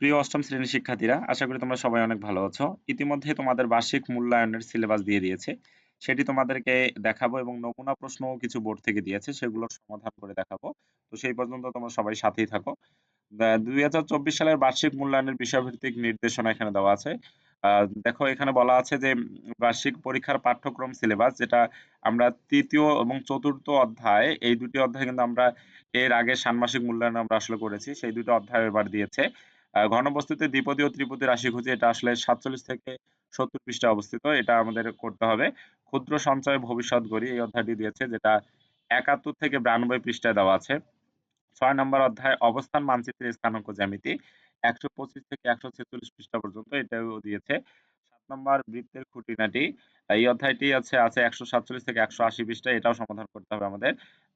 প্রিয় অষ্টম শ্রেণির শিক্ষার্থীরা, আশা করি তোমরা সবাই অনেক ভালো আছো। ইতিমধ্যে তোমাদের বার্ষিক মূল্যায়নের সিলেবাস দিয়ে দিয়েছে। সেটি তোমাদেরকে দেখাবো এবং নমুনা প্রশ্ন কিছু বোর্ড থেকে দিয়েছে সেগুলোর সমাধান করে দেখাবো। তো সেই পর্যন্ত তোমরা সবাই সাথেই থাকো। দুই হাজার চব্বিশ সালের বার্ষিক মূল্যায়নের বিষয়ভিত্তিক নির্দেশনা এখানে দেওয়া আছে। দেখো, এখানে বলা আছে যে, বার্ষিক পরীক্ষার পাঠ্যক্রম সিলেবাস, যেটা আমরা তৃতীয় এবং চতুর্থ অধ্যায়, এই দুটি অধ্যায় কিন্তু আমরা এর আগে ষান্মাসিক মূল্যায়ন আমরা আসলে করেছি, সেই দুটো অধ্যায় এবার দিয়েছে। ঘনবস্তুতে দ্বিপদী ও ত্রিপদী রাশি খুঁজে এটা আসলে সাতচল্লিশ থেকে সত্তর পৃষ্ঠা অবস্থিত। এটা আমাদের করতে হবে। ক্ষুদ্র সঞ্চয় ভবিষ্যৎ গড়ি এই অধ্যায়টি দিয়েছে, যেটা একাত্তর থেকে বিরানব্বই পৃষ্ঠায় দেওয়া আছে। ছয় নম্বর অধ্যায়, অবস্থান মানচিত্রের স্থানাঙ্ক জ্যামিতি। একশো পঁচিশ থেকে একশো ছেচল্লিশ পৃষ্ঠা পর্যন্ত এটাও দিয়েছে। সাত নম্বর, বৃত্তের খুঁটিনাটি। এই অধ্যায়টি আছে আছে একশো সাতচল্লিশ থেকে একশো আশি পৃষ্ঠা, এটাও সমাধান করতে হবে আমাদের।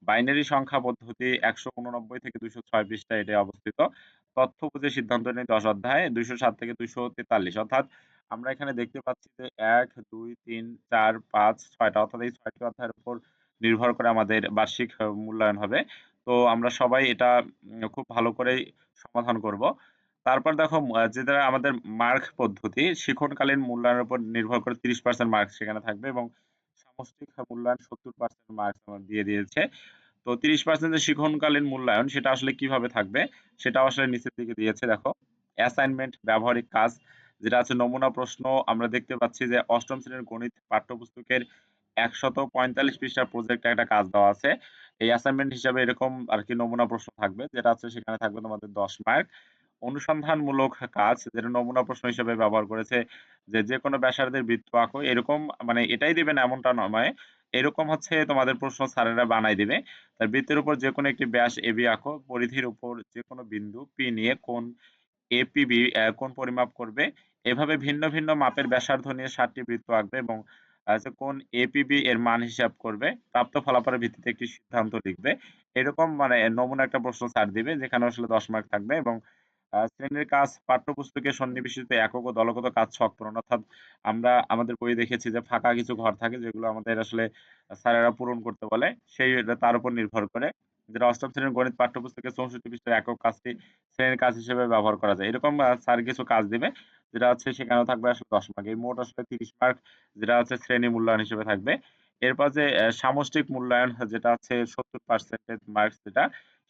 বাইনারি সংখ্যা পদ্ধতি একশো উননব্বই থেকে দুইশো ছয় পৃষ্ঠা এটা অবস্থিত। তথ্য বুঝে সিদ্ধান্ত নেই দশ অধ্যায়, দুইশো সাত থেকে দুইশো তেতাল্লিশ। অর্থাৎ আমরা এখানে দেখতে পাচ্ছি যে এক, দুই, তিন, চার, পাঁচ, ছয়টা, অর্থাৎ এই ছয়টি অধ্যায়ের উপর নির্ভর করে আমাদের বার্ষিক মূল্যায়ন হবে। তো আমরা সবাই এটা খুব ভালো করেই সমাধান করব। তারপর দেখো যেটা আমাদের মার্ক পদ্ধতি শিক্ষণকালীন মূল্যায়নের উপর নির্ভর করে তিরিশ পার্সেন্ট মার্ক সেখানে থাকবে এবং সামষ্টিক মূল্যায়ন সত্তর পার্সেন্ট মার্কস দিয়ে দিয়েছে। তো তিরিশ পার্সেন্ট শিক্ষণকালীন মূল্যায়ন, সেটা আসলে কীভাবে থাকবে সেটা আসলে নিচের দিকে দিয়েছে, দেখো। অ্যাসাইনমেন্ট ব্যবহারিক কাজ, যেটা আছে নমুনা প্রশ্ন, আমরা দেখতে পাচ্ছি যে অষ্টম শ্রেণির গণিত পাঠ্যপুস্তকের একশত পঁয়তাল্লিশ পৃষ্ঠার প্রজেক্টে একটা কাজ দেওয়া আছে। এই অ্যাসাইনমেন্ট হিসাবে এরকম আর কি নমুনা প্রশ্ন থাকবে, যেটা আছে সেখানে থাকবে তোমাদের দশ মার্ক অনুসন্ধানমূলক কাজ, যেটা নমুনা প্রশ্ন হিসেবে ব্যবহার করেছে যে যে কোনো ব্যাসার্ধের বৃত্ত আঁকো, এরকম মানে এটাই দিবেন এমনটা নয়। এরকম হচ্ছে তোমাদের প্রশ্ন স্যারেরা বানাই দিবে। তার বৃত্তের উপর যে কোনো একটি ব্যাস এবি আঁকো পরিধির উপর যে কোনো বিন্দু পি নিয়ে কোন এপিবি কোন পরিমাপ করবে। এভাবে ভিন্ন ভিন্ন মাপের ব্যাসার্ধ নিয়ে সাতটি বৃত্ত আঁকবে এবং কোন এপিবি এর মান হিসাব করবে, প্রাপ্ত ফলাফলের ভিত্তিতে একটি সিদ্ধান্ত লিখবে। এরকম মানে নমুনা একটা প্রশ্ন স্যার দিবে, যেখানে আসলে দশ মার্ক থাকবে এবং শ্রেণির কাজ, পাঠ্যপুস্তকে সন্নিবেশিত একক ও দলগত কাজ ছক অর্থাৎ আমরা আমাদের বই দেখেছি যে ফাঁকা কিছু ঘর থাকে যেগুলো আমাদের আসলে স্যারেরা পূরণ করতে বলে, সেই তার উপর নির্ভর করে। যেটা অষ্টম শ্রেণির গণিত পাঠ্যপুস্তকে চৌষট্টি পৃষ্ঠার একক কাজটি শ্রেণির কাজ হিসেবে ব্যবহার করা যায়। এরকম স্যার কিছু কাজ দিবে, যেটা হচ্ছে সেখানেও থাকবে আসলে দশ মার্ক এই মোট আসলে তিরিশ মার্ক যেটা হচ্ছে শ্রেণি মূল্যায়ন হিসেবে থাকবে। এরপর যে সামষ্টিক মূল্যায়ন, যেটা হচ্ছে সত্তর পার্সেন্টেজ মার্কস যেটা,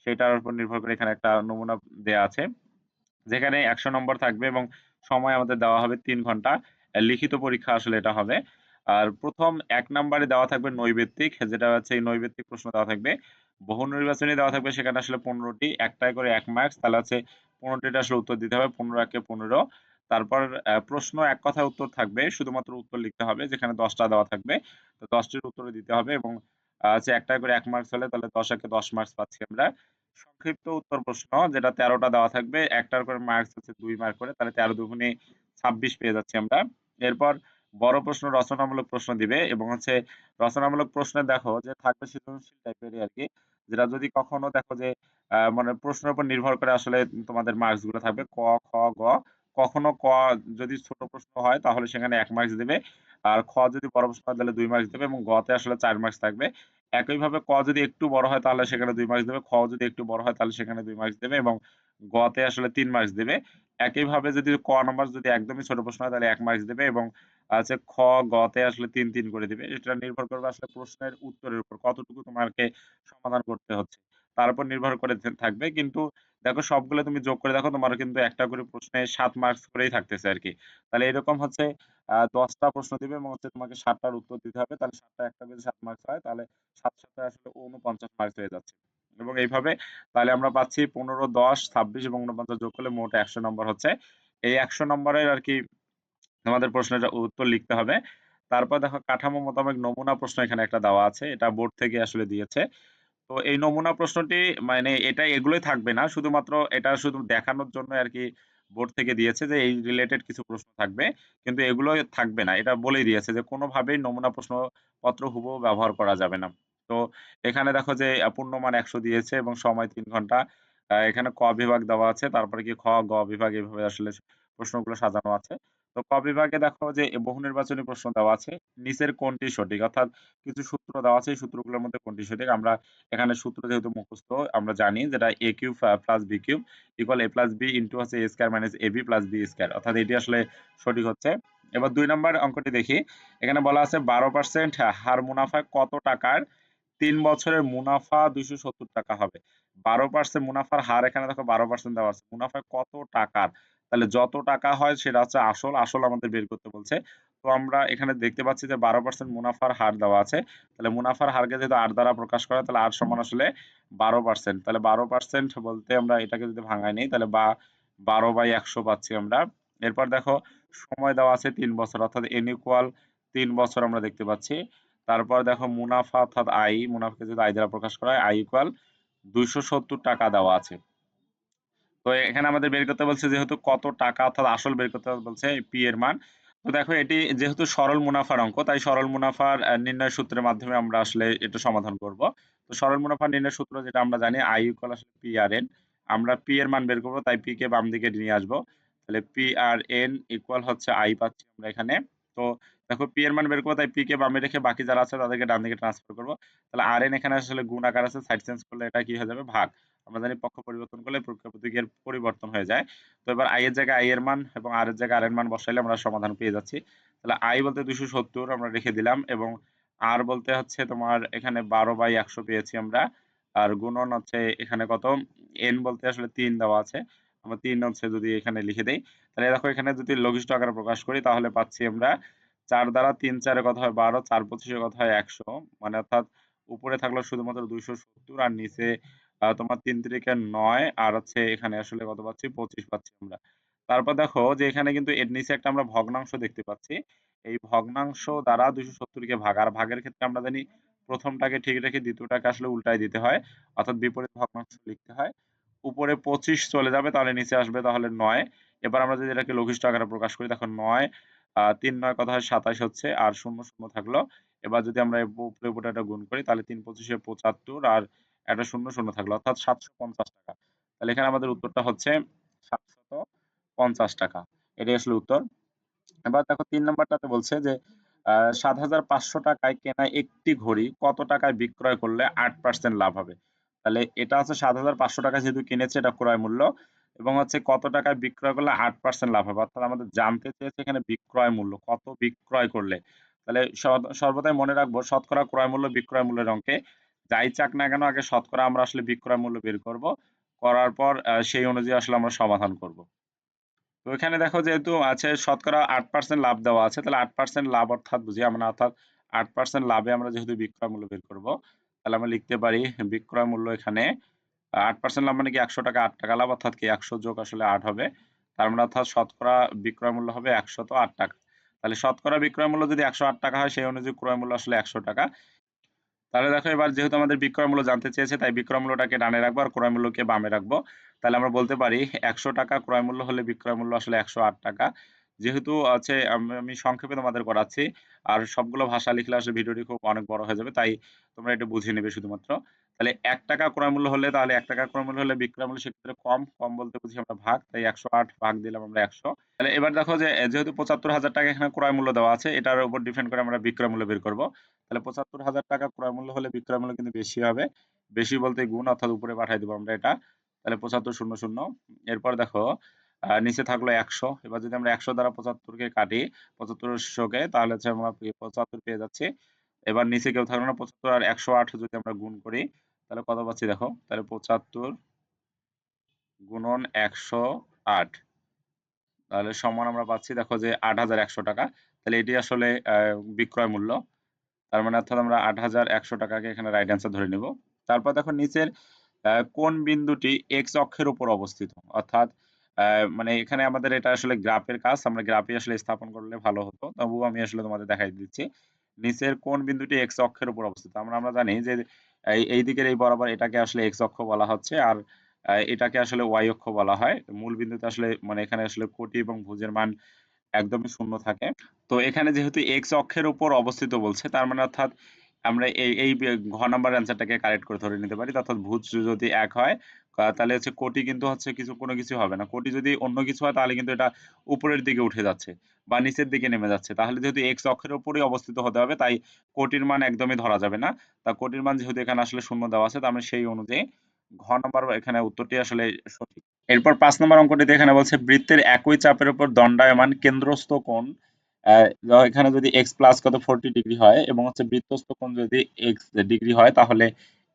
সেটার উপর নির্ভর করে এখানে একটা নমুনা দেয়া আছে। যেখানে একশো নম্বর থাকবে এবং সময় আমাদের দেওয়া হবে তিন ঘণ্টা। লিখিত পরীক্ষা আসলে এটা হবে। আর প্রথম এক নম্বরে দেওয়া থাকবে নৈবেত্তিক, যেটা হচ্ছে এই নৈবেত্তিক প্রশ্ন দেওয়া থাকবে। বহু নির্বাচনী দেওয়া থাকবে, সেখানে আসলে পনেরোটি একটাই করে এক মার্কস তাহলে হচ্ছে পনেরোটিটা আসলে উত্তর দিতে হবে, পনেরো একে পনেরো। তারপর প্রশ্ন এক কথায় উত্তর থাকবে, শুধুমাত্র উত্তর লিখতে হবে, যেখানে দশটা দেওয়া থাকবে। তো দশটির উত্তর দিতে হবে এবং হচ্ছে একটা করে এক মার্কস হলে তাহলে দশ একে দশ মার্কস পাচ্ছি আমরা। সংক্ষিপ্ত উত্তর প্রশ্ন, যেটা তেরোটা দেওয়া থাকবে, একটার করে মার্কস হচ্ছে দুই মার্ক করে, তাহলে তেরো দুগুণে ছাব্বিশ পেয়ে যাচ্ছি আমরা। এরপর বড় প্রশ্ন রচনামূলক প্রশ্ন দিবে এবং হচ্ছে রচনামূলক প্রশ্নে দেখো যে থাকবে সৃজনশীল টাইপেরই আর কি যেটা যদি কখনো দেখো যে মানে প্রশ্নের উপর নির্ভর করে আসলে তোমাদের মার্কসগুলো থাকবে, ক, খ, গ, কখনো ক যদি ছোট প্রশ্ন হয় তাহলে সেখানে এক মার্কস দেবে, আর খ যদি বড় প্রশ্ন হয় তাহলে দুই মার্কস দেবে এবং গতে আসলে চার মার্কস থাকবে। একইভাবে ক যদি একটু বড় হয় তাহলে সেখানে দুই মার্কস দেবে, খ যদি একটু বড় হয় তাহলে সেখানে দুই মার্কস দেবে এবং গতে আসলে তিন মার্কস দেবে। একইভাবে যদি ক নাম্বার যদি একদমই ছোট প্রশ্ন হয় তাহলে এক মার্কস দেবে এবং আছে খ গতে আসলে তিন তিন করে দিবে। এটা নির্ভর করবে আসলে প্রশ্নের উত্তরের উপর, কতটুকু তোমাকে সমাধান করতে হচ্ছে। তার উপর নির্ভর করে থাকবে, কিন্তু দেখো সবগুলো তুমি যোগ করে দেখো তোমার কিন্তু একটা করে প্রশ্নে সাত মার্কস করেই থাকতেছে আর কি তাহলে এরকম হচ্ছে দশটা প্রশ্ন দিবে এবং হচ্ছে তোমাকে সাতটার উত্তর দিতে হবে, তাহলে সাতটা একটা যদি সাত মার্কস হয়, তাহলে সাত সাথে আসলে উনপঞ্চাশ মার্কস হয়ে যাচ্ছে। এবং এইভাবে তাহলে আমরা পাচ্ছি পনেরো, দশ, ছাব্বিশ এবং উনপঞ্চাশ যোগ করলে মোট একশো নম্বর হচ্ছে। এই একশো নম্বরের আর কি তোমাদের প্রশ্নের উত্তর লিখতে হবে। তারপর দেখো কাঠামো মোতাবেক নমুনা প্রশ্ন এখানে একটা দেওয়া আছে, এটা বোর্ড থেকে আসলে দিয়েছে। তো এই নমুনা প্রশ্নটি মানে এটা এগুলোই থাকবে না, শুধুমাত্র এটা শুধু দেখানোর জন্য আর কি বোর্ড থেকে দিয়েছে যে এই রিলেটেড কিছু প্রশ্ন থাকবে, কিন্তু এগুলো থাকবে না। এটা বলেই দিয়েছে যে কোনোভাবেই নমুনা প্রশ্নপত্র হুবহু ব্যবহার করা যাবে না। তো এখানে দেখো যে পূর্ণমান একশো দিয়েছে এবং সময় তিন ঘণ্টা। এখানে ক বিভাগ দেওয়া আছে, তারপরে কি খ, গ বিভাগ এইভাবে আসলে প্রশ্নগুলো সাজানো আছে। তো ক বিভাগে দেখো যে বহু নির্বাচনী প্রশ্ন দেওয়া আছে, নিচের কোনটি সঠিক? অর্থাৎ কিছু সূত্র দেওয়া আছে সূত্রগুলোর মধ্যে কোনটি সঠিক? আমরা এখানে সূত্র যেহেতু মুখস্থ, আমরা জানি যেটা A cube plus B cube equal A plus B into হচ্ছে A square minus A B plus B square অর্থাৎ এটি আসলে সঠিক হচ্ছে। এবার দুই নম্বর অঙ্কটি দেখি, এখানে বলা আছে বারো পার্সেন্ট হার মুনাফা কত টাকার? তিন বছরের মুনাফা দুইশো সত্তর টাকা হবে। বারো পার্সেন্ট মুনাফার হার এখানে দেখো বারো পার্সেন্ট দেওয়া আছে, মুনাফা কত টাকার? তাহলে যত টাকা হয় সেটা হচ্ছে আসল আসল আমাদের বের করতে বলছে। তো আমরা এখানে দেখতে পাচ্ছি যে বারো পার্সেন্ট মুনাফার হার দেওয়া আছে। তাহলে মুনাফার হারকে যেহেতু আর দ্বারা প্রকাশ করা, তাহলে আর সমান আসলে বারো পার্সেন্ট তাহলে বারো পার্সেন্ট বলতে আমরা এটাকে যদি ভাঙাই নিই, তাহলে বা বারো বাই একশো পাচ্ছি আমরা। এরপর দেখো, সময় দেওয়া আছে তিন বছর, অর্থাৎ এন ইকুয়াল তিন বছর আমরা দেখতে পাচ্ছি। তারপর দেখো, মুনাফা অর্থাৎ আই মুনাফাকে যদি আই দ্বারা প্রকাশ করা হয় আই ইকুয়াল দুইশো সত্তর টাকা দেওয়া আছে। তো এখানে আমাদের বের করতে বলছে যেহেতু কত টাকা অর্থাৎ আসল বের করতে বলছে পি এর মান। তো দেখো, এটি যেহেতু সরল মুনাফার অঙ্ক, তাই সরল মুনাফার নির্ণয় সূত্রের মাধ্যমে আমরা আসলে এটা সমাধান করব। তো সরল মুনাফার নির্ণয় সূত্র যেটা আমরা জানি আই ইকুয়াল আসলে পি আর এন আমরা পি এর মান বের করব, তাই পি কে বাম দিকে নিয়ে আসব। তাহলে পি আর এন ইকুয়াল হচ্ছে আই পাচ্ছি আমরা এখানে। তো দেখো পি এর মান বের করব, তাই পি কে বামে রেখে বাকি যারা আছে তাদেরকে ডান দিকে ট্রান্সফার করব। তাহলে আর এন এখানে আসলে গুণ আকার আছে সাইড চেঞ্জ করলে এটা কি হয়ে যাবে? ভাগ। আমরা জানি পক্ষ পরিবর্তন করলে প্রকৃতিকের পরিবর্তন হয়ে যায়। তো এবার আই এর জায়গায় আই এর মান এবং আর এর জায়গায় আর এর মান বসাইলে আমরা সমাধান পেয়ে যাচ্ছি। তাহলে আই বলতে দুশো সত্তর আমরা রেখে দিলাম এবং আর বলতে হচ্ছে তোমার এখানে বারো বাই একশো পেয়েছি আমরা। আর গুণন হচ্ছে এখানে কত? এন বলতে আসলে তিন দেওয়া আছে। আমরা তিন হচ্ছে যদি এখানে লিখে দেই তাহলে দেখো এখানে যদি লঘিষ্ঠ আকারে প্রকাশ করি, তাহলে পাচ্ছি আমরা চার দ্বারা তিন চারের কথা হয় বারো, চার পঁচিশের কথা হয় একশো। মানে অর্থাৎ উপরে থাকল শুধুমাত্র দুইশো সত্তর আর নিচে তোমার তিন তিরিকে নয়, আর হচ্ছে এখানে আসলে কত পাচ্ছি? পঁচিশ পাচ্ছি আমরা। তারপর দেখো যে এখানে কিন্তু এর নিচে একটা আমরা ভগ্নাংশ দেখতে পাচ্ছি। এই ভগ্নাংশ দ্বারা দুইশো সত্তরকে ভাগ, আর ভাগের ক্ষেত্রে আমরা জানি প্রথমটাকে ঠিক রেখে দ্বিতীয়টাকে আসলে উল্টায় দিতে হয়, অর্থাৎ বিপরীত ভগ্নাংশ লিখতে হয়। উপরে পঁচিশ চলে যাবে, তাহলে নিচে আসবে তাহলে নয়। এবার আমরা যদি এটাকে লঘিষ্ঠ আকারে প্রকাশ করি তখন নয় তিন নয় কথা হয় সাতাশ হচ্ছে, আর শূন্য শূন্য থাকল। এবার যদি আমরা উপরে উপরে এটা গুণ করি, তাহলে তিন পঁচিশে পঁচাত্তর, আর একটা শূন্য শূন্য থাকল, অর্থাৎ সাতশো পঞ্চাশ টাকা। তাহলে এখানে আমাদের উত্তরটা হচ্ছে সাতশত পঞ্চাশ টাকা। এটাই আসলে উত্তর। এবার দেখো তিন নম্বরটাতে বলছে যে সাত হাজার পাঁচশো টাকায় কেনা একটি ঘড়ি কত টাকায় বিক্রয় করলে আট পার্সেন্ট লাভ হবে? তাহলে এটা হচ্ছে সাত হাজার পাঁচশো টাকা যেহেতু কিনেছে, এটা ক্রয় মূল্য। এবং হচ্ছে কত টাকায় বিক্রয় করলে আট পার্সেন্ট লাভ হবে? অর্থাৎ আমাদের জানতে চেয়েছে এখানে বিক্রয় মূল্য, কত বিক্রয় করলে? তাহলে সর্বদাই মনে রাখব, শতকরা ক্রয় মূল্য বিক্রয় মূল্যের অঙ্কে। যাই চাক না কেন, আগে শতকরা আমরা আসলে বিক্রয় মূল্য বের করব। করার পর সেই অনুযায়ী আসলে আমরা সমাধান করব। তো এখানে দেখো যেহেতু আছে শতকরা আট পার্সেন্ট লাভ দেওয়া আছে, তাহলে আট পার্সেন্ট লাভ অর্থাৎ বুঝি আমরা, অর্থাৎ আট পার্সেন্ট লাভে আমরা যেহেতু বিক্রয় মূল্য বের করব, তাহলে আমরা লিখতে পারি বিক্রয় মূল্য এখানে আট পার্সেন্ট লাভ মানে কি একশো টাকা, আট টাকা লাভ, অর্থাৎ কি একশো যোগ আসলে আট হবে। তার মানে অর্থাৎ শতকরা বিক্রয় মূল্য হবে একশত আট টাকা। তাহলে শতকরা বিক্রয় মূল্য যদি একশো আট টাকা হয়, সেই অনুযায়ী ক্রয় মূল্য আসলে একশো টাকা। তাহলে দেখো, এবার যেহেতু আমাদের বিক্রয় মূল্য জানতে চেয়েছে, তাই বিক্রয় মূল্যটাকে ডানে রাখব আর ক্রয় মূল্যকে বামে রাখব। তাহলে আমরা বলতে পারি, একশো টাকা ক্রয় মূল্য হলে বিক্রয় মূল্য আসলে একশো আট টাকা। যেহেতু আছে, আমি সংক্ষেপে তোমাদের করাচ্ছি আর সবগুলো ভাষা লিখলে আসলে ভিডিওটি খুব অনেক বড় হয়ে যাবে, তাই তোমরা এটা বুঝে নেবে শুধুমাত্র। তাহলে এক টাকা ক্রয় মূল্য হলে তাহলে এক টাকা ক্রয় মূল্য হলে বিক্রয় মূল্য সেক্ষেত্রে কম কম বলতে বুঝি আমরা ভাগ, তাই একশো আট ভাগ দিলাম আমরা একশো। তাহলে এবার দেখো যে যেহেতু পঁচাত্তর হাজার টাকা এখানে ক্রয় মূল্য দেওয়া আছে, এটার উপর ডিপেন্ড করে আমরা বিক্রয় মূল্য বের করব। তাহলে পঁচাত্তর হাজার টাকা ক্রয় মূল্য হলে বিক্রয় মূল্য কিন্তু বেশি হবে। বেশি বলতে গুণ, অর্থাৎ উপরে পাঠাই দেবো আমরা এটা। তাহলে পঁচাত্তর শূন্য শূন্য। এরপর দেখো নিচে থাকল একশো। এবার যদি আমরা একশো দ্বারা পঁচাত্তরকে কাটি পঁচাত্তরশোকে তাহলে হচ্ছে আমরা পঁচাত্তর পেয়ে যাচ্ছি। এবার নিচে কেউ থাকল না, পঁচাত্তর আর একশো আট যদি আমরা গুণ করি, তাহলে কত পাচ্ছি দেখো? তাহলে পঁচাত্তর গুণন একশো আট। তাহলে সমান আমরা পাচ্ছি দেখো যে আট হাজার একশো টাকা। তাহলে এটি আসলে বিক্রয় মূল্য। তার মানে অর্থাৎ আমরা আট হাজার একশো টাকাকে এখানে রাইট অ্যান্সার ধরে নিব। তারপর দেখো নিচের কোন বিন্দুটি এক্স অক্ষের উপর অবস্থিত? অর্থাৎ মানে এখানে আমাদের এটা আসলে গ্রাফের কাজ। আমরা গ্রাফে আসলে স্থাপন করলে ভালো হতো। তবুও আমি আসলে তোমাদের দেখাই দিচ্ছি। নিচের কোন বিন্দুটি এক্স অক্ষের উপর অবস্থিত। আমরা আমরা জানি যে এই দিকের এই বরাবর এটাকে আসলে এক্স অক্ষ বলা হচ্ছে আর এটাকে আসলে ওয়াই অক্ষ বলা হয়। মূল বিন্দুতে আসলে মানে এখানে আসলে কোটি এবং ভুজের মান একদমই শূন্য থাকে। তো এখানে যেহেতু এক্স অক্ষের উপর অবস্থিত বলছে, তার মানে অর্থাৎ আমরা এই এই ঘ নাম্বার অ্যান্সারটাকে কারেক্ট করে ধরে নিতে পারি। অর্থাৎ ভূত যদি এক হয় তাহলে হচ্ছে কোটি কিন্তু হচ্ছে কিছু, কোনো কিছু হবে না। কোটি যদি অন্য কিছু হয়, তাহলে কিন্তু এটা উপরের দিকে উঠে যাচ্ছে বা নিচের দিকে নেমে যাচ্ছে। তাহলে যেহেতু এক্স অক্ষের উপরেই অবস্থিত হতে হবে, তাই কোটির মান একদমই ধরা যাবে না। তা কোটির মান যেহেতু এখানে আসলে শূন্য দেওয়া আছে, তার মানে সেই অনুযায়ী ঘ নাম্বার এখানে উত্তরটি আসলে সঠিক। এরপর পাঁচ নম্বর অঙ্কটিতে এখানে বলছে, বৃত্তের একই চাপের উপর দণ্ডায়মান কেন্দ্রস্থ কোণ এখানে যদি এক্স প্লাস কত ফোরটি ডিগ্রি হয় এবং হচ্ছে বৃত্তস্থ কোণ যদি এক্স ডিগ্রি হয়, তাহলে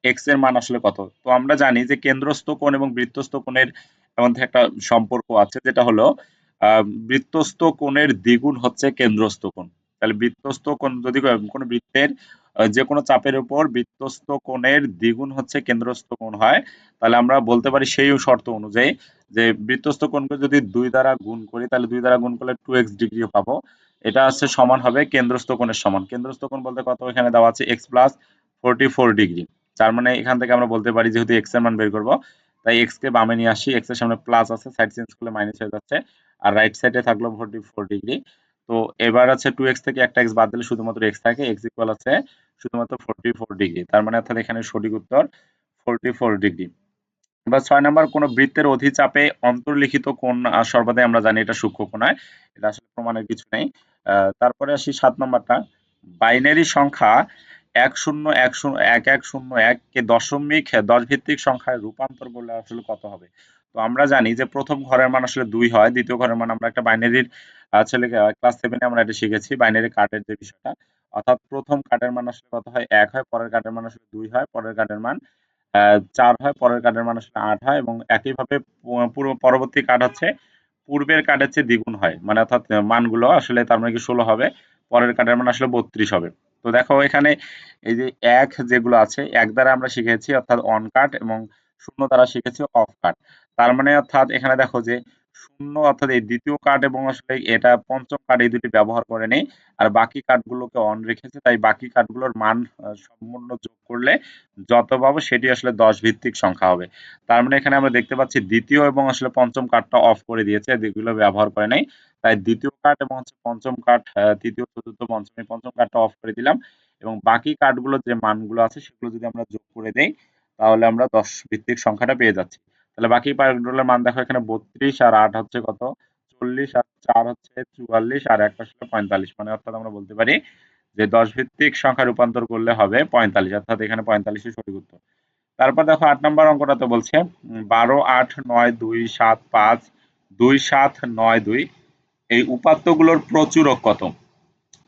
এক্সের মান আসলে কত? তো আমরা জানি যে কেন্দ্রস্থ কোণ এবং বৃত্তস্থ কোণের মধ্যে একটা সম্পর্ক আছে, যেটা হলো বৃত্তস্থ কোণের দ্বিগুণ হচ্ছে কেন্দ্রস্থ কোণ। তাহলে বৃত্তস্থ কোণ যদি, কোনো বৃত্তের যে কোনো চাপের উপর বৃত্তস্থ কোণের দ্বিগুণ হচ্ছে কেন্দ্রস্থ কোণ হয়, তাহলে আমরা বলতে পারি সেই শর্ত অনুযায়ী যে বৃত্তস্থ কোণকে যদি দুই দ্বারা গুণ করি, তাহলে দুই দ্বারা গুণ করলে টু এক্স ডিগ্রি পাবো। এটা হচ্ছে সমান হবে কেন্দ্রস্থ কোণের সমান। কেন্দ্রস্থ কোণ বলতে কত? এখানে দেওয়া আছে X plus forty four degree তার মানে এখান থেকে আমরা বলতে পারি যেহেতু এক্সের মান বের করব তাই এক্স কে বামে নিয়ে আসি। এক্সের সামনে প্লাস আছে সাইড চেঞ্জ করলে মাইনাস হয়ে যাচ্ছে। আর রাইট সাইডে থাকল ফোরটি ফোর ডিগ্রি তো এবার আছে টু এক্স থেকে একটা এক্স বাদ দিলে শুধুমাত্র এক্স থাকে। এক্স ইকুয়াল আছে শুধুমাত্র ফোরটি ফোর ডিগ্রি তার মানে অর্থাৎ এখানে সঠিক উত্তর ফোরটি ফোর ডিগ্রি এবার ছয় নম্বর কোন বৃত্তের অধিচাপে অন্তর্লিখিত আহ, সর্বদাই আমরা জানি এটা সূক্ষ্ম কোণ হয়। এটা আসলে প্রমাণের কিছু নেই। তারপরে আসি সাত নম্বরটা। বাইনারি সংখ্যা এক শূন্য এক শূন্য, এক এক শূন্য, এক কে দশমিক দশ ভিত্তিক সংখ্যায় রূপান্তর করলে আসলে কত হবে? তো আমরা জানি যে প্রথম ঘরের মান আসলে দুই হয়, দ্বিতীয় ঘরের মান আমরা একটা বাইনারির আসলে ক্লাস সেভেনে আমরা এটা শিখেছি, বাইনারি কার্ডের যে বিষয়টা। অর্থাৎ প্রথম কার্ডের মান আসলে কত হয়? এক হয়, পরের কার্ডের মান আসলে দুই হয়, পরের কার্ডের মান চার হয়, পরের কার্ডের মান আসলে আট হয় এবং একইভাবে পু- পূর্ব, পরবর্তী কার্ড হচ্ছে পূর্বের কার্ডের চেয়ে দ্বিগুণ হয়। মানে অর্থাৎ মানগুলো আসলে তার মানে কি ষোলো হবে, পরের কার্ডের মান আসলে বত্রিশ হবে। তো দেখো এখানে এই যে এক যেগুলো আছে, এক দ্বারা আমরা শিখেছি অর্থাৎ অন কাট এবং শূন্য দ্বারা শিখেছি অফ কাট তার মানে অর্থাৎ এখানে দেখো যে শূন্য অর্থাৎ এই দ্বিতীয় কার্ড এবং আসলে এটা পঞ্চম কার্ড এই দুটি ব্যবহার করে নেই। আর বাকি কার্ডগুলোকে অন রেখেছে, তাই বাকি কার্ডগুলোর মান সম্পূর্ণ যোগ করলে যত পাবো সেটি আসলে দশ ভিত্তিক সংখ্যা হবে। তার মানে এখানে আমরা দেখতে পাচ্ছি দ্বিতীয় এবং আসলে পঞ্চম কার্ডটা অফ করে দিয়েছে, যেগুলো ব্যবহার করে নাই। তাই দ্বিতীয় কার্ড এবং হচ্ছে পঞ্চম কার্ড তৃতীয়, চতুর্থ, পঞ্চম পঞ্চম কার্ডটা অফ করে দিলাম। এবং বাকি কার্ডগুলো যে মানগুলো আছে সেগুলো যদি আমরা যোগ করে দেই, তাহলে আমরা দশ ভিত্তিক সংখ্যাটা পেয়ে যাচ্ছি। তাহলে বাকি কার্ডগুলোর মান দেখো, এখানে বত্রিশ আর আট হচ্ছে কত? চল্লিশ আর চার হচ্ছে চুয়াল্লিশ আর এক আসলে পঁয়তাল্লিশ। মানে অর্থাৎ আমরা বলতে পারি যে দশ ভিত্তিক সংখ্যা রূপান্তর করলে হবে পঁয়তাল্লিশ, অর্থাৎ এখানে পঁয়তাল্লিশই সঠিক উত্তর। তারপর দেখো আট নম্বর অঙ্কটাতে বলছে বারো, আট, নয়, দুই, সাত, পাঁচ, দুই, সাত, নয়, দুই, এই উপাত্তগুলোর প্রচুরক কত?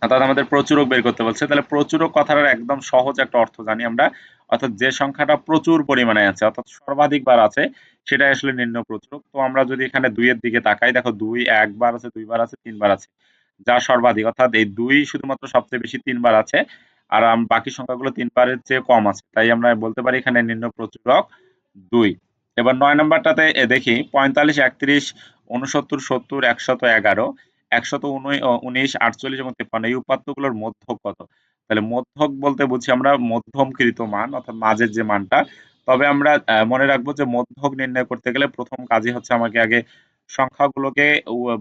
অর্থাৎ আমাদের প্রচুরক বের করতে বলছে। তাহলে প্রচুরক কথাটার একদম সহজ একটা অর্থ জানি আমরা। অর্থাৎ যে সংখ্যাটা প্রচুর পরিমাণে আছে, অর্থাৎ সর্বাধিক বার আছে সেটা আসলে নিম্ন প্রচুরক। তো আমরা যদি এখানে দুইয়ের দিকে তাকাই, দেখো দুই একবার আছে, দুইবার আছে, তিনবার আছে, যা সর্বাধিক। অর্থাৎ এই দুই শুধুমাত্র সবচেয়ে বেশি তিনবার আছে, আর বাকি সংখ্যাগুলো তিনবারের চেয়ে কম আছে। তাই আমরা বলতে পারি এখানে নিম্ন প্রচুরক দুই। এবার নয় নম্বরটাতে দেখি, পঁয়তাল্লিশ, একত্রিশ উনসত্তর সত্তর, একশত এগারো, একশত উনিশ, আটচল্লিশ এবং তেপ্পান্ন। এই উপাত্তগুলোর মধ্য কত? তাহলে মধ্যক বলতে বুঝি আমরা মধ্যমকৃত মান অর্থাৎ মাঝের যে মানটা। তবে আমরা মনে রাখব যে মধ্যক নির্ণয় করতে গেলে প্রথম কাজই হচ্ছে আমাকে আগে সংখ্যাগুলোকে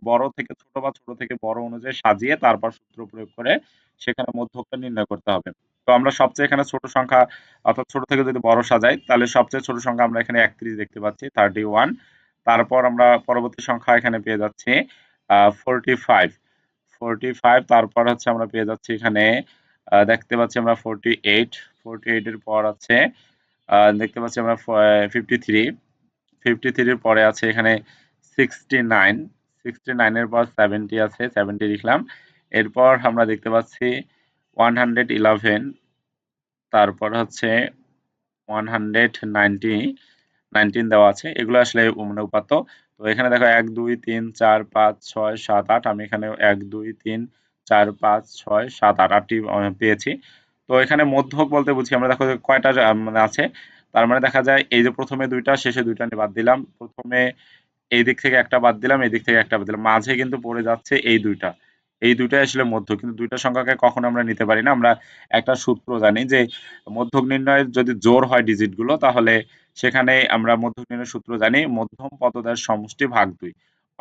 বড় থেকে ছোট বা ছোট থেকে বড় অনুযায়ী সাজিয়ে তারপর সূত্র প্রয়োগ করে সেখানে মধ্যকটা নির্ণয় করতে হবে। তো আমরা সবচেয়ে এখানে ছোট সংখ্যা অর্থাৎ ছোট থেকে যদি বড় সাজাই তাহলে সবচেয়ে ছোট সংখ্যা আমরা এখানে একত্রিশ দেখতে পাচ্ছি থার্টি ওয়ান তারপর আমরা পরবর্তী সংখ্যা এখানে পেয়ে যাচ্ছি ফোরটি ফাইভ ফোরটি ফাইভ তারপর হচ্ছে আমরা পেয়ে যাচ্ছি এখানে আহ, দেখতে পাচ্ছি আমরা ফোরটি এইট ফোরটি এইট এর পর আছে দেখতে পাচ্ছি আমরা ফিফটি থ্রি ফিফটি থ্রির পরে আছে এখানে সিক্সটি নাইন সিক্সটি নাইনের পর সেভেন্টি আছে সেভেন্টি লিখলাম, এরপর আমরা দেখতে পাচ্ছি ওয়ান হান্ড্রেড ইলেভেন তারপর হচ্ছে ওয়ান হান্ড্রেড নাইনটি নাইনটিন দেওয়া আছে, এগুলো আসলে মানে উপাত্ত, তো এখানে দেখো এক, দুই, তিন, চার, পাঁচ, ছয়, সাত, আট, আমি এখানে এক, দুই, তিন চার, পাঁচ, ছয়, সাত, আট, আটটি পেয়েছি। তো এখানে মধ্যক বলতে বুঝি, আমরা দেখো কয়টা মানে আছে। তার মানে দেখা যায় এই যে প্রথমে দুইটা, শেষে দুইটা বাদ দিলাম। প্রথমে এই দিক থেকে একটা বাদ দিলাম, এই দিক থেকে একটা বাদ দিলাম। মাঝে কিন্তু পড়ে যাচ্ছে এই দুইটা। এই দুইটাই আসলে মধ্য কিন্তু দুইটা সংখ্যাকে কখনো আমরা নিতে পারি না। আমরা একটা সূত্র জানি যে মধ্যক নির্ণয়ের যদি জোর হয় ডিজিটগুলো, তাহলে সেখানে আমরা মধ্যক নির্ণয়ের সূত্র জানি, মধ্যম পদদের সমষ্টি ভাগ দুই।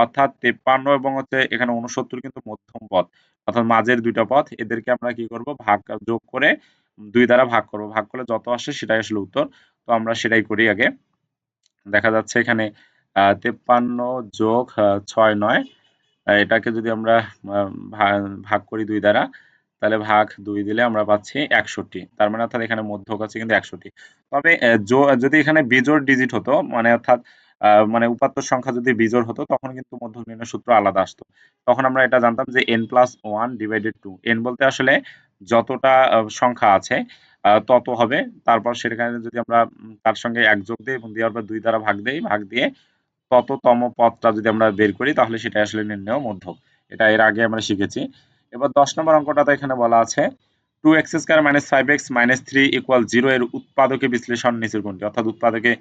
অর্থাৎ তেপ্পান্ন এবং হচ্ছে এখানে উনসত্তর কিন্তু মধ্যম পথ অর্থাৎ মাঝের দুইটা পথ এদেরকে আমরা কি করব? ভাগ, যোগ করে দুই দ্বারা ভাগ করব। ভাগ করলে যত আসে সেটাই আসলে উত্তর। তো আমরা সেটাই করি আগে। দেখা যাচ্ছে এখানে তেপ্পান্ন যোগ ছয়, নয়। এটাকে যদি আমরা ভাগ করি দুই দ্বারা, তাহলে ভাগ দুই দিলে আমরা পাচ্ছি একষট্টি। তার মানে অর্থাৎ এখানে মধ্যক আছে কিন্তু একষট্টি। তবে যদি এখানে বিজোড় ডিজিট হতো মানে অর্থাৎ মানে উপাত্ত সংখ্যা যদি বিজোড় হতো, তখন কিন্তু মধ্যক নির্ণয় সূত্র আলাদা আসতো। তখন আমরা এটা জানতাম যে N plus one divided two N বলতে আসলে যতটা সংখ্যা আছে তত হবে। তারপর সেখানে যদি আমরা তার সঙ্গে এক যোগ দিই এবং দেওয়ার পর দুই দ্বারা ভাগ দিই, ভাগ দিয়ে তততম পদটা যদি আমরা বের করি, তাহলে সেটা আসলে নির্ণয় মধ্যক এটা এর আগে আমরা শিখেছি। এবার দশ নম্বর অঙ্কটাতে এখানে বলা আছে two X square minus five X minus three equal zero এর উৎপাদকে বিশ্লেষণ, নিচের কোনটি অর্থাৎ উৎপাদকে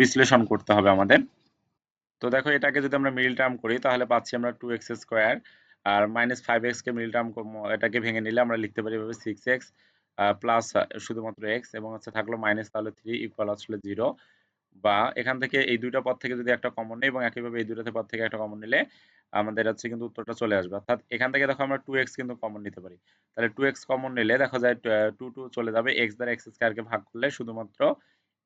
বিশ্লেষণ করতে হবে আমাদের। তো দেখো, এটাকে যদি আমরা মিল টার্ম করি, তাহলে পাচ্ছি আমরা টু এক্স স্কোয়ার আর মাইনাস ফাইভ এক্স কে মিল টার্ম এটাকে ভেঙে নিলে আমরা লিখতে পারি এভাবে সিক্স এক্স প্লাস শুধুমাত্র এক্স এবং হচ্ছে থাকল মাইনাস তাহলে থ্রি ইকুয়াল আসলে জিরো বা এখান থেকে এই দুইটা পদ থেকে যদি একটা কমন নেই এবং একইভাবে এই দুইটা পদ থেকে একটা কমন নিলে আমাদের হচ্ছে কিন্তু উত্তরটা চলে আসবে। অর্থাৎ এখান থেকে দেখো আমরা টু এক্স কিন্তু কমন নিতে পারি। তাহলে টু এক্স কমন নিলে দেখা যায় টু টু চলে যাবে। এক্স দ্বারা এক্স স্কোয়ারকে ভাগ করলে শুধুমাত্র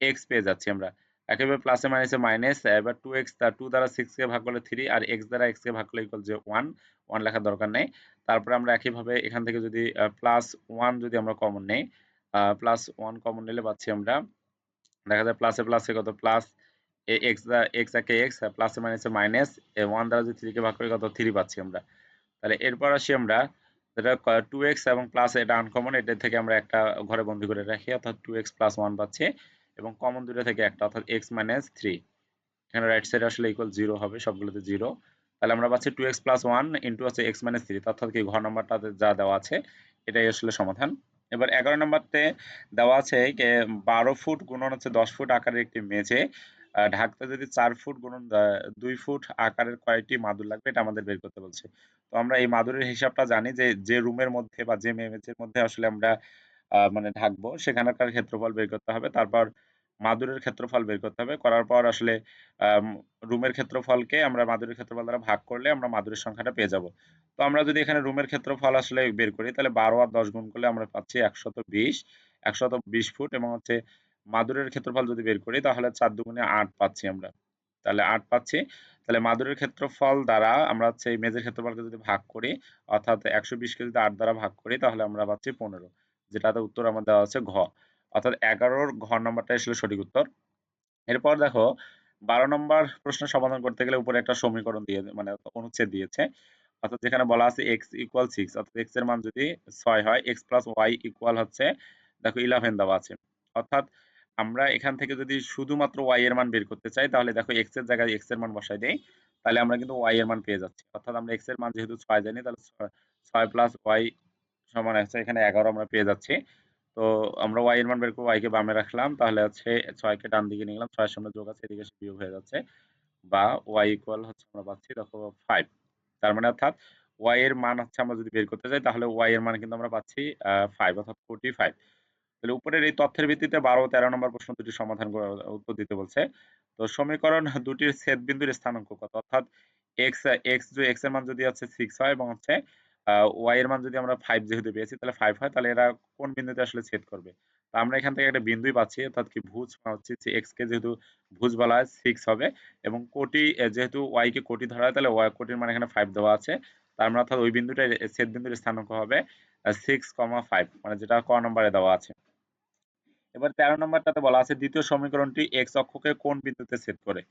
এক্স পেয়ে যাচ্ছি আমরা। একইভাবে প্লাসে মাইনাসে মাইনাস এবার টু এক্স টু দ্বারা সিক্স কে ভাগ করলে থ্রি আর এক্স দ্বারা এক্স কে ভাগ করলে ইকুয়াল যে ওয়ান ওয়ান লেখার দরকার নেই। তারপরে আমরা একইভাবে এখান থেকে যদি প্লাস ওয়ান যদি আমরা কমন নেই প্লাস ওয়ান কমন নিলে পাচ্ছি আমরা দেখা যায় প্লাসে প্লাসে কত? প্লাস এক্স এক্স একে এক্স প্লাসে মাইনাসে মাইনাস ওয়ান দ্বারা যদি থ্রিকে ভাগ করি কত? থ্রি পাচ্ছি আমরা। তাহলে এরপর আসি আমরা যেটা টু এক্স এবং প্লাস এটা আনকমন এটা থেকে আমরা একটা ঘরে বন্দি করে রাখি, অর্থাৎ টু এক্স প্লাস ওয়ান পাচ্ছি, এবং কমন দুটো থেকে একটা, অর্থাৎ এক্স মাইনাস থ্রি এখানে রাইট সাইডে আসলে ইকুয়াল জিরো হবে, সবগুলোতে জিরো তাহলে আমরা পাচ্ছি two X plus one into হচ্ছে এক্স মাইনাস থ্রি অর্থাৎ কি ঘর নাম্বারটাতে যা দেওয়া আছে, এটাই আসলে সমাধান। এবার এগারো নম্বরতে দেওয়া আছে যে বারো ফুট গুণন হচ্ছে দশ ফুট আকারের একটি মেঝে। ঢাকতে যদি চার ফুট গুণন দুই ফুট আকারের কয়েকটি মাদুর লাগবে, এটা আমাদের বের করতে বলছে। তো আমরা এই মাদুরের হিসাবটা জানি যে যে রুমের মধ্যে বা যে মেঝের মধ্যে আসলে আমরা মানে ঢাকবো, সেখানকার ক্ষেত্রফল বের করতে হবে। তারপর মাদুরের ক্ষেত্রফল বের করতে হবে। করার পর আসলে রুমের ক্ষেত্রফলকে আমরা মাদুরের ক্ষেত্রফল দ্বারা ভাগ করলে আমরা মাদুরের সংখ্যাটা পেয়ে যাব। তো আমরা যদি এখানে রুমের ক্ষেত্রফল আসলে বের করি, তাহলে বারো আর দশ গুণ করলে আমরা পাচ্ছি একশত বিশ একশত বিশ ফুট এবং হচ্ছে মাদুরের ক্ষেত্রফল যদি বের করি, তাহলে চার দুগুণে আট পাচ্ছি আমরা। তাহলে আট পাচ্ছি। তাহলে মাদুরের ক্ষেত্রফল দ্বারা আমরা হচ্ছে মেজের ক্ষেত্রফলকে যদি ভাগ করি, অর্থাৎ একশো বিশকে যদি আট দ্বারা ভাগ করি, তাহলে আমরা পাচ্ছি পনেরো, যেটাতে উত্তর আমার দেওয়া আছে ঘ। অর্থাৎ এগারোর ঘর নম্বরটা আসলে সঠিক উত্তর। এরপর দেখো, বারো নম্বর প্রশ্ন সমাধান করতে গেলে উপরে একটা সমীকরণ দিয়ে মানে অনুচ্ছেদ দিয়েছে। অর্থাৎ যেখানে বলা আছে এক্স ইকুয়াল সিক্স অর্থাৎ এক্সের মান যদি ছয় হয় এক্স প্লাস ওয়াই ইকুয়াল হচ্ছে, দেখো ইলেভেন দেওয়া আছে। অর্থাৎ আমরা এখান থেকে যদি শুধুমাত্র ওয়াই এর মান বের করতে চাই, তাহলে দেখো এক্সের জায়গায় এক্সের মান বসাই দেই, তাহলে আমরা কিন্তু ওয়াই এর মান পেয়ে যাচ্ছি। অর্থাৎ আমরা এক্সের মান যেহেতু ছয় জানি, তাহলে ছয় প্লাস ওয়াই সমান আছে এখানে এগারো আমরা পেয়ে যাচ্ছি। তো আমরা ওয়াই এর মান বের করে ওয়াই কে বামে রাখলাম, তাহলে হচ্ছে কে ডান দিকে নিলাম ছয়ের সামনে যোগ আছে, এদিকে বিয়োগ হয়ে যাচ্ছে, বা ওয়াই ইকুয়াল হচ্ছে আমরা পাচ্ছি, দেখো ফাইভ তার মানে অর্থাৎ ওয়াই এর মান হচ্ছে আমরা যদি বের করতে চাই, তাহলে ওয়াই এর মান কিন্তু আমরা পাচ্ছি ফাইভ অর্থাৎ ফোরটি ফাইভ তাহলে উপরের এই তথ্যের ভিত্তিতে বারো, তেরো নম্বর প্রশ্ন দুটি সমাধান উত্তর দিতে বলছে, তো সমীকরণ দুটির ছেদ বিন্দুর স্থানাঙ্ক কত, অর্থাৎ এক্স এক্স এক্সের মান যদি আছে সিক্স হয়, এবং হচ্ছে ওয়াই এর মান যদি আমরা ফাইভ যেহেতু পেয়েছি, তাহলে ফাইভ হয়, তাহলে এরা কোন বিন্দুতে আসলে ছেদ করবে? তো আমরা এখান থেকে একটা বিন্দুই পাচ্ছি, অর্থাৎ কি ভুজ হচ্ছে এক্স কে যেহেতু ভুজ বলা হয় সিক্স হবে, এবং কোটি যেহেতু ওয়াই কে কোটি ধরা হয়, তাহলে ওয়াই কোটির মানে এখানে ফাইভ দেওয়া আছে। তার মানে অর্থাৎ ওই বিন্দুটা ছেদ বিন্দুর স্থানাঙ্ক হবে সিক্স কমা ফাইভ মানে যেটা ক নম্বরে দেওয়া আছে। এবার তেরো নম্বরটাতে বলা আছে, দ্বিতীয় সমীকরণটি এক্স অক্ষকে কোন বিন্দুতে ছেদ করে?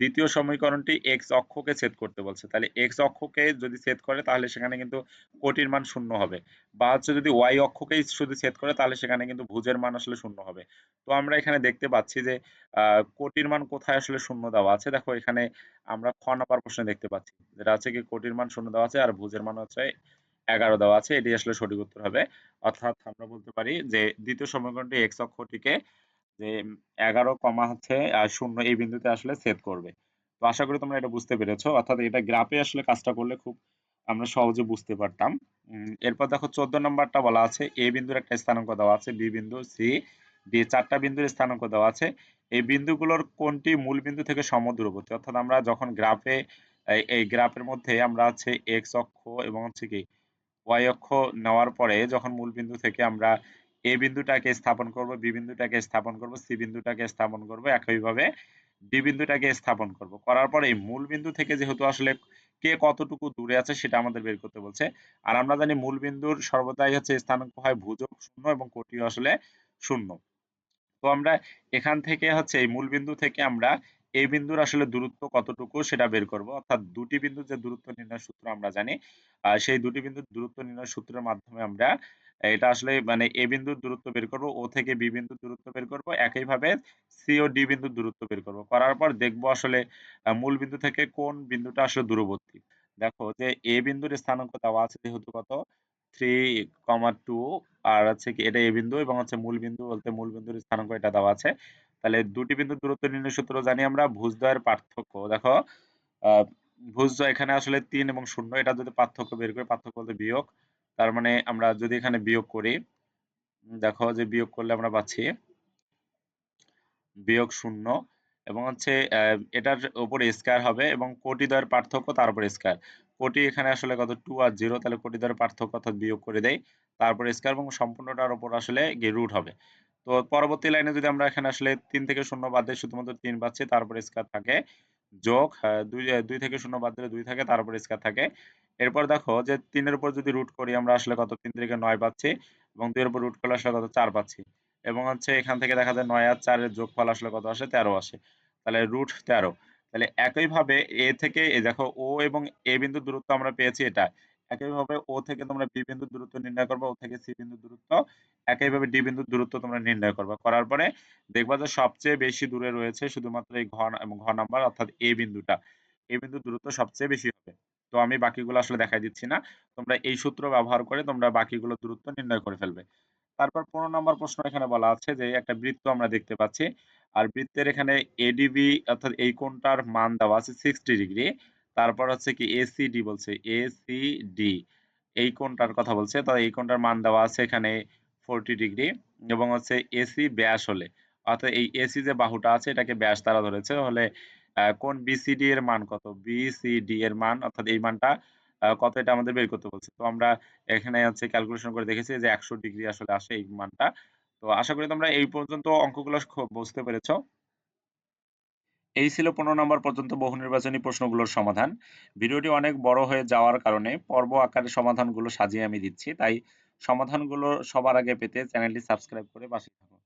দ্বিতীয় সমীকরণটি এক্স অক্ষকে ছেদ করতে বলছে। তাহলে এক্স অক্ষকে যদি ছেদ করে, তাহলে সেখানে কিন্তু কোটির মান শূন্য হবে। বা হচ্ছে যদি ওয়াই অক্ষকেই শুধু ছেদ করে, তাহলে সেখানে কিন্তু ভুজের মান আসলে শূন্য হবে। তো আমরা এখানে দেখতে পাচ্ছি যে কোটির মান কোথায় আসলে শূন্য দেওয়া আছে? দেখো, এখানে আমরা খ নাম্বার প্রশ্নে দেখতে পাচ্ছি। যেটা আছে কি, কোটির মান শূন্য দেওয়া আছে আর ভুজের মান হচ্ছে এগারো দেওয়া আছে। এটি আসলে সঠিক উত্তর হবে। অর্থাৎ আমরা বলতে পারি যে, দ্বিতীয় সমীকরণটি এক্স অক্ষটিকে যে এগারো কমা হচ্ছে শূন্য এই বিন্দুতে আসলে ছেদ করবে। তো আশা করি তোমরা এটা বুঝতে পেরেছ। অর্থাৎ এটা গ্রাফে আসলে কাজটা করলে খুব আমরা সহজে বুঝতে পারতাম। এরপর দেখো চোদ্দ নম্বরটা বলা আছে, এ বিন্দুর একটা স্থানাঙ্ক দেওয়া আছে, বি বিন্দু, সি, ডি, চারটা বিন্দুর স্থানাঙ্ক দেওয়া আছে। এই বিন্দুগুলোর কোনটি মূল বিন্দু থেকে সমদূরবর্তী? অর্থাৎ আমরা যখন গ্রাফে, এই গ্রাফের মধ্যে আমরা হচ্ছে এক্স অক্ষ এবং হচ্ছে কি ওয়াই অক্ষ নেওয়ার পরে যখন মূল বিন্দু থেকে আমরা এ বিন্দুটাকে স্থাপন করব, বি বিন্দুটাকে স্থাপন করব, সি বিন্দুটাকে স্থাপন করব, একইভাবে ডি বিন্দুটাকে স্থাপন করব। করার পরে মূল বিন্দু থেকে যেহেতু আসলে কে কতটুকু দূরে আছে সেটা আমাদের বের করতে বলছে। আর আমরা জানি মূল বিন্দুর সর্বদাই হচ্ছে স্থানাঙ্ক হয় ভুজক শূন্য এবং কোটিও আসলে শূন্য। তো আমরা এখান থেকে হচ্ছে এই মূল বিন্দু থেকে আমরা এই বিন্দুর আসলে দূরত্ব কতটুকু সেটা বের করব। অর্থাৎ দুটি বিন্দুর যে দূরত্ব নির্ণয় সূত্র আমরা জানি সেই দুটি বিন্দুর দূরত্ব নির্ণয় সূত্রের মাধ্যমে আমরা এটা আসলে মানে এ বিন্দুর দূরত্ব বের করব, ও থেকে বি বিন্দুর দূরত্ব বের করব, একইভাবে সি ও ডি বিন্দুর দূরত্ব বের করব। করার পর দেখব আসলে মূল বিন্দু থেকে কোন বিন্দুটা আসলে দূরবর্তী। দেখো যে এ বিন্দুর স্থানাঙ্ক দেওয়া আছে যেহেতু কত? থ্রি কমা টু আর হচ্ছে কি এটা এ বিন্দু এবং হচ্ছে মূল বিন্দু বলতে মূল বিন্দুর স্থানাঙ্ক এটা দেওয়া আছে। তাহলে দুটি বিন্দুর দূরত্ব নির্ণয় সূত্র জানি আমরা, ভুজদ্বয়ের পার্থক্য। দেখো ভুজদ্বয় এখানে আসলে তিন এবং শূন্য, এটা যদি পার্থক্য বের করি, পার্থক্য বলতে বিয়োগ। তার মানে আমরা যদি এখানে বিয়োগ করি দেখো যে বিয়োগ করলে আমরা পাচ্ছি বিয়োগ শূন্য এবং হচ্ছে এটার উপরে স্কয়ার হবে এবং কোটি দ্বয়ের পার্থক্য তার উপরে স্কয়ার কোটি এখানে আসলে কত? টু আর জিরো তাহলে কোটি দ্বয়ের পার্থক্য অর্থাৎ বিয়োগ করে দেয় তারপরে স্কয়ার এবং সম্পূর্ণটার উপর আসলে গিয়ে রুট হবে। তো পরবর্তী লাইনে যদি আমরা এখানে আসলে তিন থেকে শূন্য বাদ দিই, শুধুমাত্র তিন পাচ্ছি তারপরে স্কয়ার থাকে যোগ দুই দুই থেকে শূন্য বাদ দিলে দুই থাকে, তারপর স্কয়ার থাকে। এরপর দেখো যে তিনের উপর যদি রুট করি, আমরা আসলে কত? তিন থেকে নয় পাচ্ছি এবং দুইয়ের উপর রুট করলে আসলে কত? চার পাচ্ছি। এবং হচ্ছে এখান থেকে দেখা যায় নয় আর চারের যোগফল আসলে কত আসে? তেরো আসে। তাহলে রুট তেরো। তাহলে একইভাবে এ থেকে, এ দেখো, ও এবং এ বিন্দুর দূরত্ব আমরা পেয়েছি এটা। একইভাবে ও থেকে তোমরা বি বিন্দুর দূরত্ব নির্ণয় করবে, ও থেকে সি বিন্দুর দূরত্ব, একইভাবে ডি বিন্দুর দূরত্ব তোমরা নির্ণয় করবে। করার পরে দেখবা যে সবচেয়ে বেশি দূরে রয়েছে শুধুমাত্র এই ঘ ঘ নাম্বার, অর্থাৎ এ বিন্দুটা। এ বিন্দুর দূরত্ব সবচেয়ে বেশি হবে। তো আমি বাকিগুলো আসলে দেখাই দিচ্ছি না। তোমরা এই সূত্র ব্যবহার করে তোমরা বাকিগুলো দূরত্ব নির্ণয় করে ফেলবে। তারপর পনেরো নম্বর প্রশ্ন এখানে বলা আছে যে একটা বৃত্ত আমরা দেখতে পাচ্ছি। আর বৃত্তের এখানে এডিবি অর্থাৎ এই কোণটার মান দেওয়া আছে সিক্সটি ডিগ্রি তারপর হচ্ছে কি এসিডি বলছে এসিডি এই কোণটার কথা বলছে? তো এই কোণটার মান দেওয়া আছে এখানে ফোরটি ডিগ্রি এবং হচ্ছে এসি ব্যাস হলে। অর্থাৎ এই এসি যে বাহুটা আছে, এটাকে ব্যাস দ্বারা ধরেছে। হলে কোণ বিসিডি এর মান কত? বিসিডি এর মান, অর্থাৎ এই মানটা কত এটা আমাদের বের করতে বলছে। তো আমরা এখানে হচ্ছে ক্যালকুলেশন করে দেখেছি যে একশো ডিগ্রি আসলে আসে এই মানটা। তো আশা করি তোমরা এই পর্যন্ত অঙ্কগুলো বুঝতে পেরেছ। এই ছিল পনেরো নম্বর পর্যন্ত বহু নির্বাচনী প্রশ্নগুলোর সমাধান। ভিডিওটি অনেক বড় হয়ে যাওয়ার কারণে পর্ব আকারে সমাধানগুলো সাজিয়ে আমি দিচ্ছি। তাই সমাধানগুলো সবার আগে পেতে চ্যানেলটি সাবস্ক্রাইব করে পাশে থাকুন।